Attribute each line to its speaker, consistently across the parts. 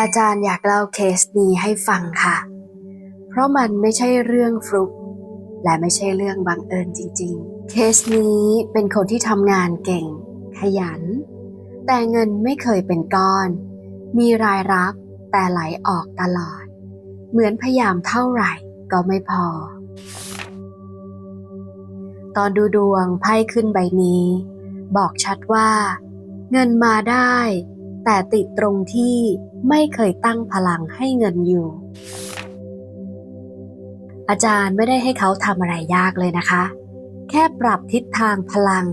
Speaker 1: อาจารย์อยากเล่าเคสนี้ให้ฟังค่ะ เพราะมันไม่ใช่เรื่องฟลุก และไม่ใช่เรื่องบังเอิญจริง ๆ เคสนี้เป็นคนที่ทำงานเก่ง ขยัน แต่เงินไม่เคยเป็นก้อน มีรายรับแต่ไหลออกตลอด เหมือนพยายามเท่าไหร่ก็ไม่พอ ตอนดูดวงไพ่ขึ้นใบนี้ บอกชัดว่า เงินมาได้ แต่ติดตรงที่ไม่เคยตั้งพลังให้เงินอยู่ อาจารย์ไม่ได้ให้เขาทำอะไรยากเลยนะคะ แค่ปรับทิศทางพลัง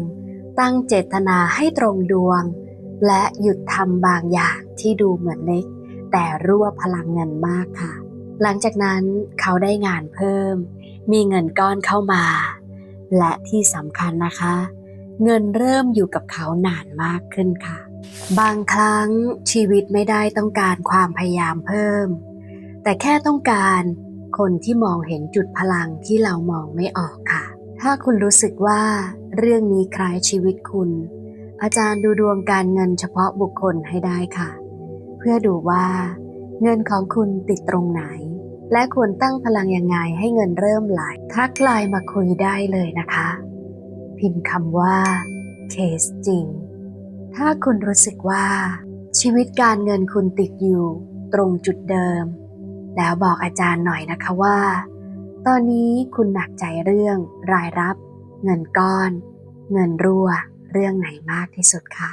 Speaker 1: ตั้งเจตนาให้ตรงดวง และหยุดทำบางอย่างที่ดูเหมือนเล็ก แต่รั่วพลังเงินมากค่ะ หลังจากนั้นเขาได้งานเพิ่ม มีเงินก้อนเข้ามา และที่สำคัญนะคะ เงินเริ่มอยู่กับเขานานมากขึ้นค่ะ บางครั้งชีวิตไม่ได้ต้องการความพยายามเพิ่ม แต่แค่ต้องการคนที่มองเห็นจุดพลังที่เรามองไม่ออกค่ะ ถ้าคุณรู้สึกว่าเรื่องนี้คล้ายชีวิตคุณ อาจารย์ดูดวงการเงินเฉพาะบุคคลให้ได้ค่ะ เพื่อดูว่า เงินของคุณติดตรงไหน และควรตั้งพลังยังไงให้เงินเริ่มไหลทักไลน์มาคุยได้เลยนะคะ พิมพ์คำว่าเคสจริง ถ้าคุณรู้สึกว่า ชีวิตการเงินคุณติดอยู่ตรงจุดเดิม แล้วบอกอาจารย์หน่อยนะคะว่า ตอนนี้คุณหนักใจเรื่องรายรับ เงินก้อน เงินรั่ว เรื่องไหนมากที่สุดค่ะ